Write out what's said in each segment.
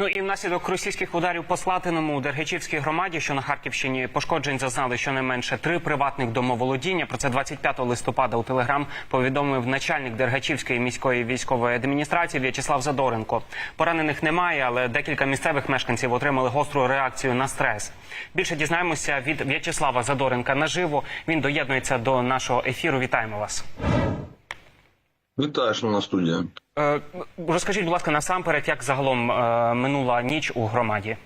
Ну і внаслідок російських ударів по Слатиному у Дергачівській громаді, що на Харківщині, пошкоджень зазнали щонайменше три приватних домоволодіння. Про це 25 листопада у телеграм повідомив начальник Дергачівської міської військової адміністрації В'ячеслав Задоренко. Поранених немає, але декілька місцевих мешканців отримали гостру реакцію на стрес. Більше дізнаємося від В'ячеслава Задоренка наживо. Він доєднується до нашого ефіру. Вітаємо вас. Вітаю, шановна студія. Е, розкажіть, будь ласка, насамперед, як загалом е, минула ніч у громаді?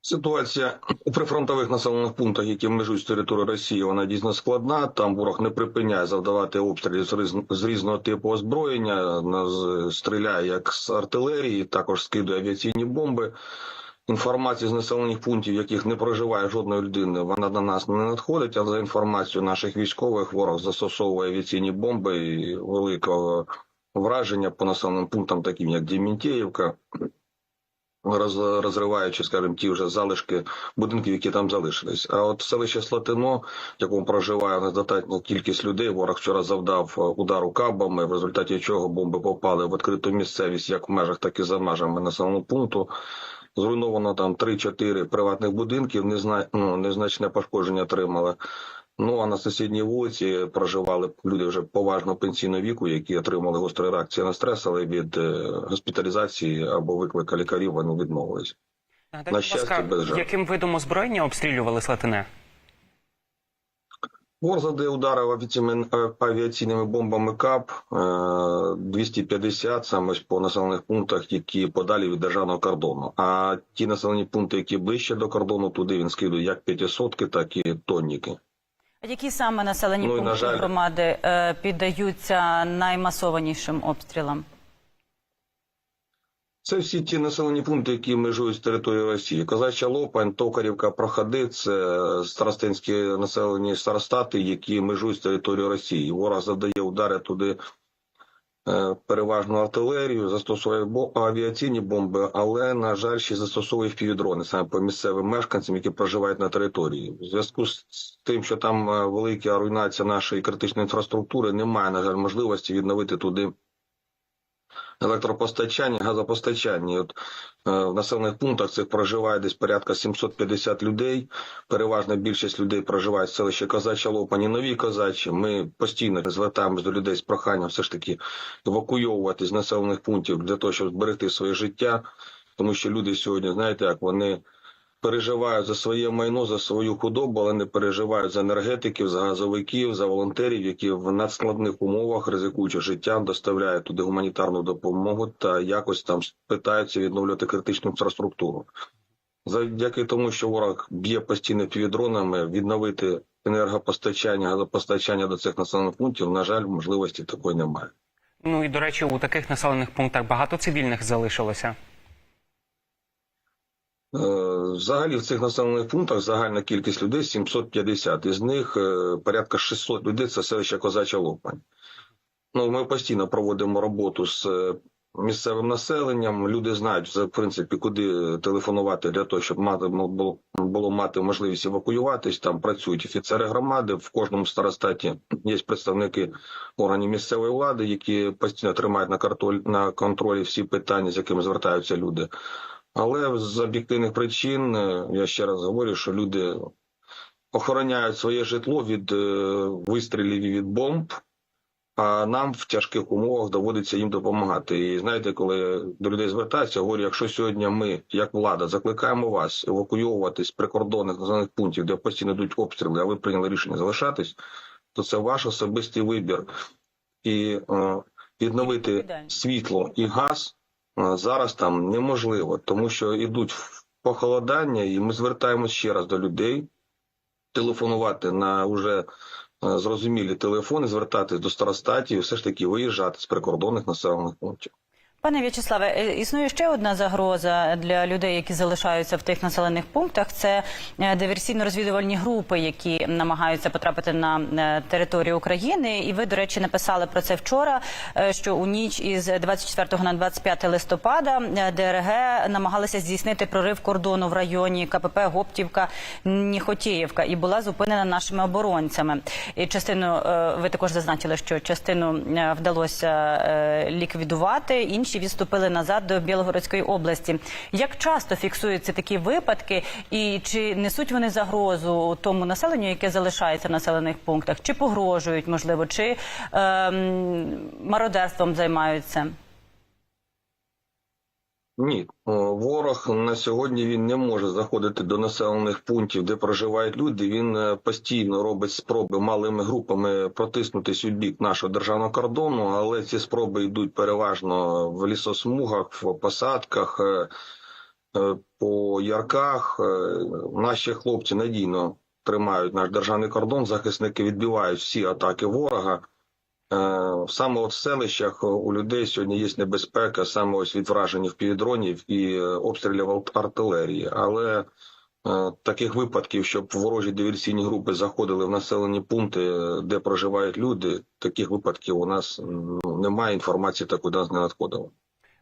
Ситуація у прифронтових населених пунктах, які межують з територією Росії, вона дійсно складна. Там ворог не припиняє завдавати обстрілів з різного типу озброєння, стріляє як з артилерії, також скидує авіаційні бомби. Інформація з населених пунктів, в яких не проживає жодної людини, вона до нас не надходить. Але за інформацією наших військових, ворог застосовує авіаційні бомби і великого враження по населеним пунктам, таким як Дімінтєєвка, роз, розриваючи, скажімо, ті вже залишки будинків, які там залишились. А от селище Слатино, в якому проживає недостатня кількість людей, ворог вчора завдав е, удару кабами, в результаті чого бомби попали в відкриту місцевість, як в межах, так і за межами населеного пункту. Зруйновано там 3-4 приватних будинків, незна... ну, незначне пошкодження отримали. Ну а на сусідній вулиці проживали люди вже поважного пенсійного віку, які отримали гострі реакції на стрес, але від е, госпіталізації або виклика лікарів вони відмовились. На щастя, без жертв. яким видом озброєння обстрілювали Слатине? Вор завдає ударів авіаційними, бомбами КАП е, 250 саме по населених пунктах, які подалі від державного кордону. А ті населені пункти, які ближче до кордону, туди він скидує як п'ятисотки, так і тонніки. Які саме населені Ну, і, на пункти жаль- громади е, піддаються наймасованішим обстрілам? Це всі ті населені пункти, які межують з територією Росії. Козача Лопань, Токарівка, Проходи – це старостинські населені старостати, які межують з територією Росії. Ворог завдає удари туди е, переважно артилерію, застосовує авіаційні бомби, але, на жаль, ще застосовує впівдрони саме по місцевим мешканцям, які проживають на території. В зв'язку з тим, що там е, велика руйнація нашої критичної інфраструктури, немає, на жаль, можливості відновити туди електропостачання, газопостачання. От е, в населених пунктах цих проживає десь порядка 750 людей. Переважна більшість людей проживає в селищі Козача Лопані, нові козачі. Ми постійно звертаємось до людей з проханням все ж таки евакуйовувати з населених пунктів для того, щоб зберегти своє життя. Тому що люди сьогодні, знаєте, як вони переживають за своє майно, за свою худобу, але не переживають за енергетиків, за газовиків, за волонтерів, які в надскладних умовах, ризикуючи життям, доставляють туди гуманітарну допомогу та якось там питаються відновлювати критичну інфраструктуру. Завдяки тому, що ворог б'є постійно півдронами, відновити енергопостачання, газопостачання до цих населених пунктів, на жаль, можливості такої немає. Ну і до речі, у таких населених пунктах багато цивільних залишилося. Е, Взагалі в цих населених пунктах загальна кількість людей 750. Із них е, порядка 600 людей це селище Козача Лопань. Ну, ми постійно проводимо роботу з е, місцевим населенням. Люди знають, в принципі, куди телефонувати для того, щоб мати ну, було, було мати можливість евакуюватись. Там працюють офіцери громади. В кожному старостаті є представники органів місцевої влади, які постійно тримають на контролі, на контролі всі питання, з якими звертаються люди. Але з об'єктивних причин е, я ще раз говорю, що люди охороняють своє житло від е, вистрілів і від бомб, а нам в тяжких умовах доводиться їм допомагати. І знаєте, коли до людей звертаються, говорю, якщо сьогодні ми, як влада, закликаємо вас евакуйовуватись з прикордонних населених пунктів, де постійно йдуть обстріли, а ви прийняли рішення залишатись, то це ваш особистий вибір. І е, відновити світло і газ зараз там неможливо, тому що йдуть похолодання, і ми звертаємось ще раз до людей телефонувати на вже е, зрозумілі телефони, звертатись до старостатів, все ж таки виїжджати з прикордонних населених пунктів. Пане В'ячеславе, е, існує ще одна загроза для людей, які залишаються в тих населених пунктах. Це е, диверсійно-розвідувальні групи, які намагаються потрапити на е, територію України. І ви, до речі, написали про це вчора. Що у ніч із 24 на 25 листопада ДРГ намагалися здійснити прорив кордону в районі КПП Гоптівка Ніхотіївка і була зупинена нашими оборонцями. І частину ви також зазначили, що частину вдалося ліквідувати, інші інші відступили назад до Білгородської області. Як часто фіксуються такі випадки, і чи несуть вони загрозу тому населенню, яке залишається в населених пунктах, чи погрожують, можливо, чи е, мародерством займаються? Ні, ворог на сьогодні він не може заходити до населених пунктів, де проживають люди. Він е, постійно робить спроби малими групами протиснутись у бік нашого державного кордону, але ці спроби йдуть переважно в лісосмугах, в посадках, е, е, по ярках. Е, Наші хлопці надійно тримають наш державний кордон. Захисники відбивають всі атаки ворога. Е, Саме от в селищах у людей сьогодні є небезпека саме ось від вражень півдронів і е, обстрілів артилерії. Але е, таких випадків, щоб ворожі диверсійні групи заходили в населені пункти, е, де проживають люди, таких випадків у нас ну, немає інформації, такої нас не надходило.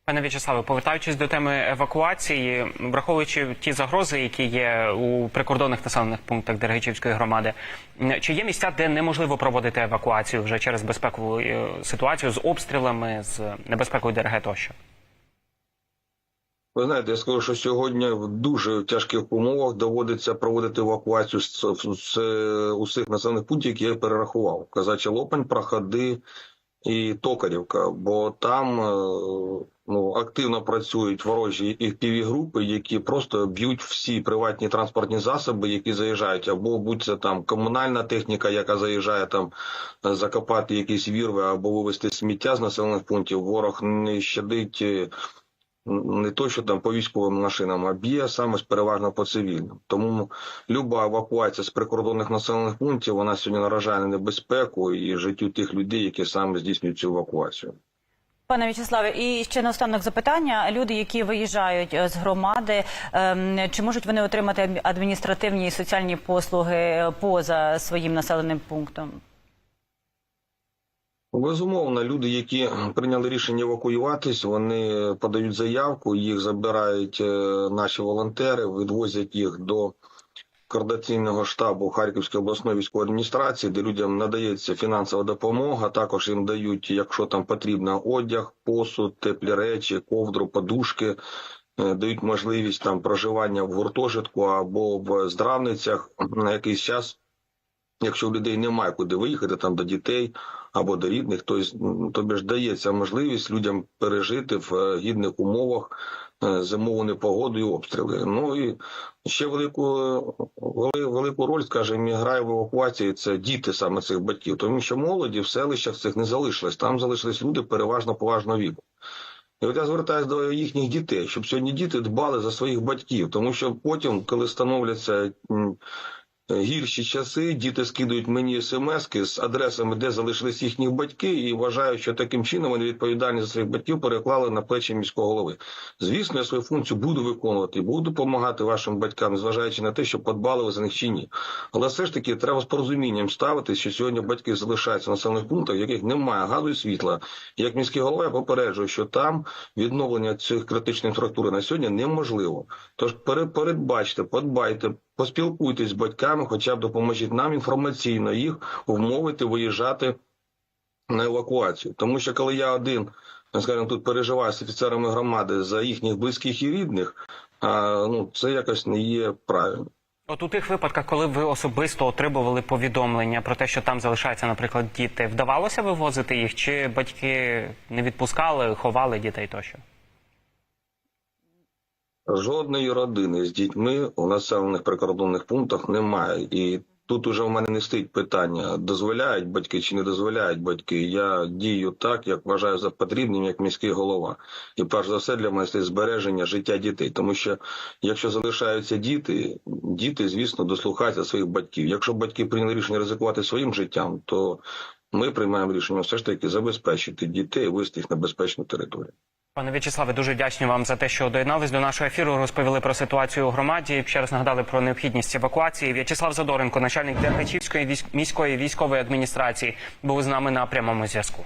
Пане В'ячеславе, повертаючись до теми евакуації, враховуючи ті загрози, які є у прикордонних населених пунктах Дергачівської громади, чи є місця, де неможливо проводити евакуацію вже через безпекову е, ситуацію з обстрілами, з небезпекою ДРГ тощо? Ви знаєте, я скажу, що сьогодні в дуже тяжких умовах доводиться проводити евакуацію з, з, з усіх населених пунктів, які я перерахував. Казача Лопань, Проходи і Токарівка, бо там е, ну, активно працюють ворожі fpv групи, які просто б'ють всі приватні транспортні засоби, які заїжджають, або будь це там комунальна техніка, яка заїжджає там е, закопати якісь вірви або вивезти сміття з населених пунктів. Ворог не щадить. е, не то, що там по військовим машинам, а б'є саме переважно по цивільним. Тому люба евакуація з прикордонних населених пунктів вона сьогодні наражає на небезпеку і життю тих людей, які саме здійснюють цю евакуацію. Пане В'ячеславе, і ще наостанок запитання. Люди, які виїжджають е, з громади, ем, чи можуть вони отримати адміністративні і соціальні послуги е, поза своїм населеним пунктом? Безумовно, люди, які прийняли рішення евакуюватись, вони подають заявку, їх забирають е, наші волонтери, відвозять їх до координаційного штабу Харківської обласної військової адміністрації, де людям надається фінансова допомога. Також їм дають, якщо там потрібно, одяг, посуд, теплі речі, ковдру, подушки. е, Дають можливість там проживання в гуртожитку або в здравницях на якийсь час. Якщо у людей немає куди виїхати, там до дітей або до рідних, то тобі ж дається можливість людям пережити в е, гідних умовах зимову непогоду і обстріли. Ну і ще велику е, велику роль, скажімо, грає в евакуації це діти саме цих батьків, тому що молоді в селищах цих не залишилось. Там залишились люди переважно поважного віку. І от я звертаюся до їхніх дітей, щоб сьогодні діти дбали за своїх батьків, тому що потім, коли становляться гірші часи, діти скидують мені смски з адресами, де залишились їхні батьки, і вважають, що таким чином вони відповідальність за своїх батьків переклали на плечі міського голови. Звісно, я свою функцію буду виконувати буду допомагати вашим батькам, зважаючи на те, що подбали ви за них чи ні. Але все ж таки треба з порозумінням ставитися, що сьогодні батьки залишаються в населених пунктах, яких немає газу і світла. Як міський голова я попереджую, що там відновлення цих критичної інфраструктури на сьогодні неможливо. Тож пере- передбачте, подбайте, поспілкуйтесь з батьками, хоча б допоможіть нам інформаційно їх вмовити виїжджати на евакуацію. Тому що коли я один, скажімо, тут переживаю з офіцерами громади за їхніх близьких і рідних, а, ну це якось не є правильно. От у тих випадках, коли ви особисто отримували повідомлення про те, що там залишаються, наприклад, діти, вдавалося вивозити їх, чи батьки не відпускали, ховали дітей тощо? Жодної родини з дітьми у населених прикордонних пунктах немає. І тут уже в мене не стоїть питання, дозволяють батьки чи не дозволяють батьки. Я дію так, як вважаю за потрібним, як міський голова. І перш за все для мене стоїть збереження життя дітей. Тому що якщо залишаються діти, діти, звісно, дослухаються своїх батьків. Якщо батьки прийняли рішення ризикувати своїм життям, то ми приймаємо рішення все ж таки забезпечити дітей і вивести їх на безпечну територію. Пане В'ячеславе, дуже вдячні вам за те, що доєднались до нашого ефіру. Розповіли про ситуацію у громаді. Ще раз нагадали про необхідність евакуації. В'ячеслав Задоренко, начальник Дергачівської військ- міської військової адміністрації, був з нами на прямому зв'язку.